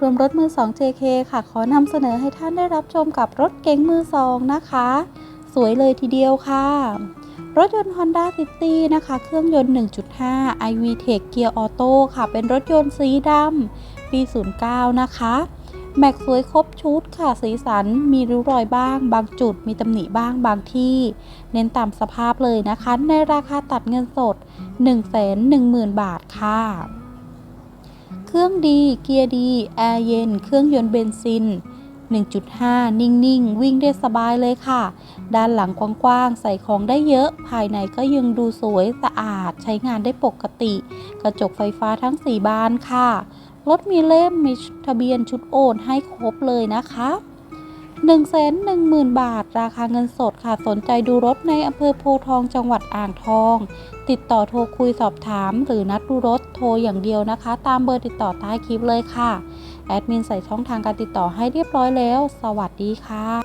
รวมรถมือ 2 JK ค่ะ ขอนำเสนอให้ท่านได้รับชมกับรถเก๋งมือ 2 นะคะ สวยเลยทีเดียวค่ะ รถยนต์ Honda City นะคะ เครื่องยนต์ 1.5 iV Tech เกียร์ออโต้ค่ะ เป็นรถยนต์สีดำปี 09 นะคะ แม็กสวยครบชุดค่ะ สีสันมีริ้วรอยบ้าง บางจุด มีตำหนิบ้างบางที่ เน้นตามสภาพเลยนะคะ ในราคาตัดเงินสด 110,000 บาทค่ะ เครื่องดีเกียร์ดี แอร์เย็น เครื่องยนต์เบนซิน 1.5 นิ่งๆ วิ่งได้สบายเลยค่ะ ด้านหลังกว้างๆ ใส่ของได้เยอะ ภายในก็ยังดูสวยสะอาด ใช้งานได้ปกติ กระจกไฟฟ้าทั้ง 4 บานค่ะ รถมีเล่มมีทะเบียนชุดโอนให้ครบเลยนะคะ 110,000 บาท ราคาเงินสดค่ะ สนใจดูรถในอำเภอโพทองจังหวัดอ่างทอง ติดต่อโทรคุยสอบถาม หรือนัดดูรถโทรอย่างเดียวนะคะ ตามเบอร์ติดต่อใต้คลิปเลยค่ะ แอดมินใส่ช่องทางการติดต่อให้เรียบร้อยแล้ว สวัสดีค่ะ